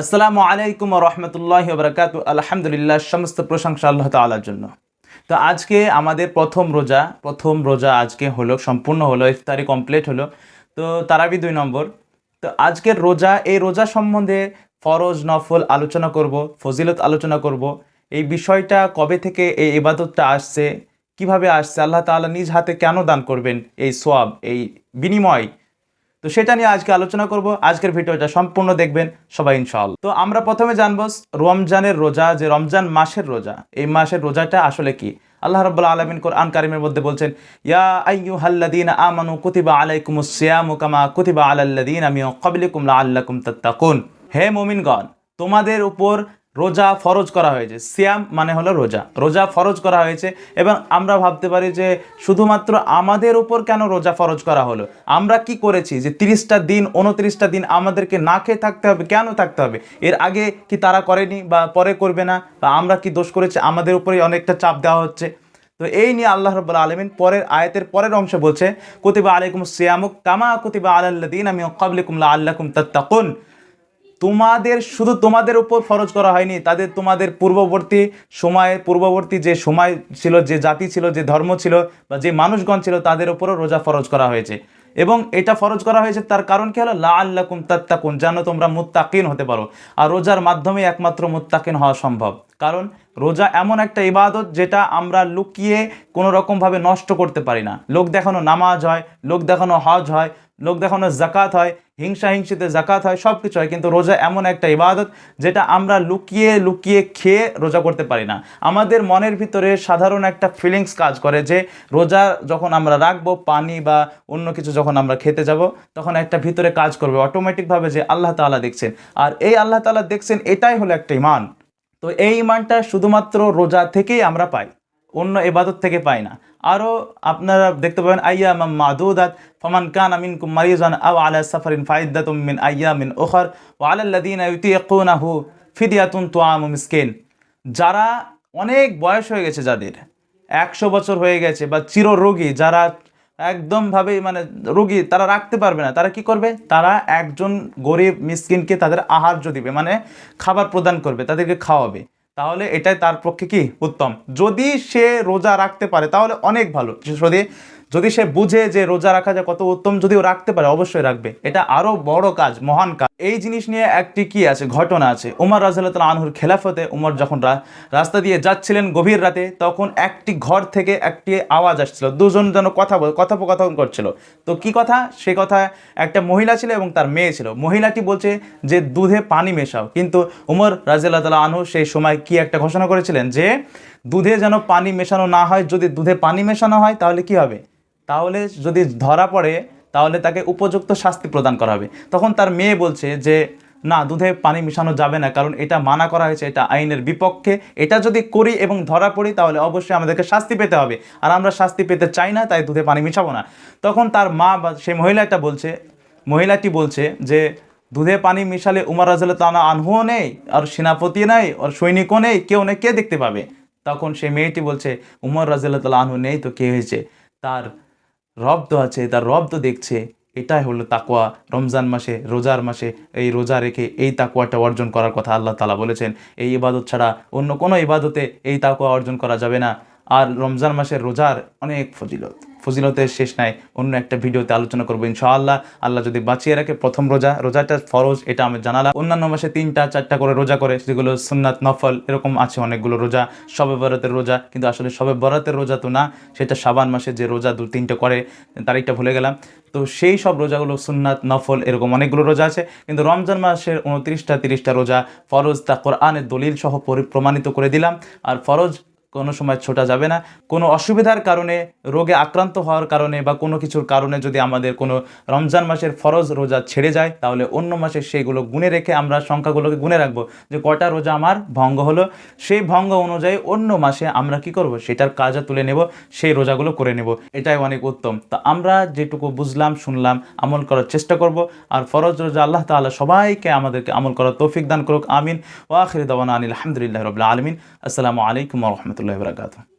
আসসালামু আলাইকুম রহমতুল্লাহ বরকাত আলহামদুলিল্লাহ, সমস্ত প্রশংসা আল্লাহ তালার জন্য। তো আজকে আমাদের প্রথম রোজা প্রথম রোজা আজকে হলো, সম্পূর্ণ হলো, ইফতারি কমপ্লিট হলো। তো তারাবি দুই নম্বর। তো আজকের রোজা, এই রোজা সম্বন্ধে ফরজ, নফল আলোচনা করব, ফজিলত আলোচনা করব। এই বিষয়টা কবে থেকে এই ইবাদতটা আসছে, কীভাবে আসছে, আল্লাহ তাআলা নিজ হাতে কেন দান করবেন এই সোয়াব, এই বিনিময় তো সেটা নিয়ে আজকে আলোচনা করব। আজকের ভিডিওটা সম্পূর্ণ দেখবেন সবাই, ইনশাআল্লাহ। তো আমরা প্রথমে জানব রমজানের রোজা, যে রমজান মাসের রোজা, এই মাসের রোজাটা আসলে কি? আল্লাহ রাব্বুল আলামিন কোরআন কারিমের মধ্যে বলছেন, ইয়া আইয়ুহাল্লাযীনা আমানু কুতিবা আলাইকুমুস সিয়ামু কামা কুতিবা আলাল্লাযীনা মিন ক্বাবলিকুম লাআল্লাকুম তাত্তাকুন। হে মুমিনগণ, তোমাদের উপর রোজা ফরজ করা হয়েছে। সিয়াম মানে হলো রোজা। রোজা ফরজ করা হয়েছে এবং আমরা ভাবতে পারি যে শুধুমাত্র আমাদের উপর কেন রোজা ফরজ করা হলো? আমরা কি করেছি যে তিরিশটা দিন, উনত্রিশটা দিন আমাদেরকে না খেয়ে থাকতে হবে? কেন থাকতে হবে? এর আগে কি তারা করেনি বা পরে করবে না? বা আমরা কি দোষ করেছি? আমাদের উপরে অনেকটা চাপ দেওয়া হচ্ছে। তো এই নিয়ে আল্লাহ রব্বুল আলমিন পরের আয়াতের পরের অংশ বলছে, কুতিবা আলাইকুম সিয়ামুক কামা কুতিবা আলাল্লাদিন আমি কাবলিকুম লা আল্লাকুম তাত্তাকুন। তোমাদের, শুধু তোমাদের উপর ফরজ করা হয়নি, তাদের তোমাদের পূর্ববর্তী সময়ের পূর্ববর্তী যে সময় ছিল, যে জাতি ছিল, যে ধর্ম ছিল, বা যে মানুষগণ ছিল, তাদের উপরও রোজা ফরজ করা হয়েছে। এবং এটা ফরজ করা হয়েছে, তার কারণ কি হলো? লা আল্লাকুম তাত্তাকুন, যেন তোমরা মুত্তাকিন হতে পারো। আর রোজার মাধ্যমে একমাত্র মুত্তাকিন হওয়া সম্ভব। কারণ রোজা এমন একটা ইবাদত যেটা আমরা লুকিয়ে কোনো রকমভাবে নষ্ট করতে পারি না। লোক দেখানো নামাজ হয়, লোক দেখানো হজ হয়, লোক দেখানো জাকাত হয়, হিংসা হিংসিতে জাকাত হয় সব কিছু হয়। কিন্তু রোজা এমন একটা ইবাদত যেটা আমরা লুকিয়ে লুকিয়ে খেয়ে রোজা করতে পারি না। আমাদের মনের ভিতরে সাধারণ একটা ফিলিংস কাজ করে যে রোজা যখন আমরা রাখব, পানি বা অন্য কিছু যখন আমরা খেতে যাব, তখন একটা ভিতরে কাজ করবে অটোমেটিকভাবে যে আল্লাহ তাআলা দেখছেন। আর এই আল্লাহ তাআলা দেখছেন, এটাই হলো একটা ইমান তো এই ইমানটা শুধুমাত্র রোজা থেকেই আমরা পাই, অন্য এবাদত থেকে পাই না। আরও আপনারা দেখতে পাবেন আইয়া মাম মাদুদাত, ফমান কান আমিন মারিজান আও আলা সাফারিন ফাইদাতুম মিন আইয়া মিন ওখর ও আলাল্লাদিন ইউতিকুনাহু ফিদিয়াতুন তোয়াম মিসকিন। যারা অনেক বয়স হয়ে গেছে যাদের, একশো বছর হয়ে গেছে বা চির রোগী যারা একদমভাবে মানে রুগী তারা রাখতে পারবে না। তারা কি করবে? তারা একজন গরিব মিসকিনকে তাদের আহার্য দিবে মানে খাবার প্রদান করবে, তাদেরকে খাওয়াবে। তাহলে এটাই তার পক্ষে কি? উত্তম। যদি সে রোজা রাখতে পারে, তাহলে অনেক ভালো। যদি যদি সে বুঝে যে রোজা রাখা যায় কত উত্তম যদিও রাখতে পারে, অবশ্যই রাখবে। এটা আরও বড় কাজ, মহান কাজ। এই জিনিস নিয়ে একটি কি আছে, ঘটনা আছে। উমর রাজাল্লাহ আনহুর খেলাফতে উমর যখন রাস্তা দিয়ে যাচ্ছিলেন গভীর রাতে, তখন একটি ঘর থেকে একটি আওয়াজ আসছিল। দুজন যেন কথা কথোপকথন করছিল। তো কি কথা? সে কথা একটা মহিলা ছিল এবং তার মেয়ে ছিল। মহিলাটি বলছে যে, দুধে পানি মেশাও। কিন্তু উমর রাজিয়াল্লাহ আনহু সেই সময় কি একটা ঘোষণা করেছিলেন যে দুধে যেন পানি মেশানো না হয়, যদি দুধে পানি মেশানো হয়, তাহলে কি হবে? তাহলে যদি ধরা পড়ে, তাহলে তাকে উপযুক্ত শাস্তি প্রদান করা হবে। তখন তার মেয়ে বলছে যে, না, দুধে পানি মিশানো যাবে না, কারণ এটা মানা করা হয়েছে, এটা আইনের বিপক্ষে। এটা যদি করি এবং ধরা পড়ি, তাহলে অবশ্যই আমাদেরকে শাস্তি পেতে হবে। আর আমরা শাস্তি পেতে চাই না, তাই দুধে পানি মিশাবো না। তখন তার মা বা সেই মহিলাটা বলছে, মহিলাটি বলছে যে, দুধে পানি মিশালে উমার রাজাল তানা আনহুও নেই, আর সেনাপতি নেই, আর সৈনিকও নেই, কেউ নেই, কে দেখতে পাবে? তখন সেই মেয়েটি বলছে, উমর রাজিয়াল তালা আনহু, নেই তো, কে হয়েছে? তার রব তো আছে, তার রব তো দেখছে, এটাই হলো তাকোয়া রমজান মাসে, রোজার মাসে, এই রোজা রেখে এই তাকুয়াটা অর্জন করার কথা আল্লাহ তালা বলেছেন। এই ইবাদত ছাড়া অন্য কোনো ইবাদতে এই তাকুয়া অর্জন করা যাবে না। আর রমজান মাসের রোজার অনেক ফজিলত। ফজিলতের শেষ নাই। অন্য একটা ভিডিওতে আলোচনা করব ইনশাআল্লাহ। আল্লাহ যদি বাঁচিয়ে রাখে প্রথম রোজা, রোজাটা ফরজ, এটা আমি জানালাম। অন্যান্য মাসে তিনটা, চারটা করে রোজা করে, সেগুলো সুন্নাত, নফল, এরকম আছে অনেকগুলো রোজা। সবে বরাতের রোজা, কিন্তু আসলে সবে বরাতের রোজা তো না, সেটা সাবান মাসে যে রোজা দু, তিনটে করে, তারিখটা ভুলে গেলাম। তো সেই সব রোজাগুলো সুন্নাত, নফল, এরকম অনেকগুলো রোজা আছে। কিন্তু রমজান মাসের উনত্রিশটা, তিরিশটা রোজা ফরজ তা কোরআনের দলিল সহ প্রমাণিত করে দিলাম। আর ফরজ কোনো সময় ছোটা যাবে না। কোনো অসুবিধার কারণে, রোগে আক্রান্ত হওয়ার কারণে বা কোনো কিছুর কারণে যদি আমাদের কোনো রমজান মাসের ফরজ রোজা ছেড়ে যায়, তাহলে অন্য মাসে সেইগুলো গুনে রেখে আমরা সংখ্যাগুলোকে গুনে রাখব। যে কটা রোজা আমার ভঙ্গ হলো, সেই ভঙ্গ অনুযায়ী অন্য মাসে আমরা কি করব? সেটার কাজা তুলে নেব, সেই রোজাগুলো করে নেব। এটাই অনেক উত্তম। তা আমরা যেটুকু বুঝলাম, শুনলাম, আমল করার চেষ্টা করব। আর ফরজ রোজা আল্লাহ তাআলা সবাইকে আমাদেরকে আমল করার তৌফিক দান করুক, আমিন। ওয়াখির দাওয়ানা আনিল আলহামদুলিল্লাহ রবিল্লা আলমিন। আসসালামু আলাইকুম রহমতুল্লাহ। বরাকাতু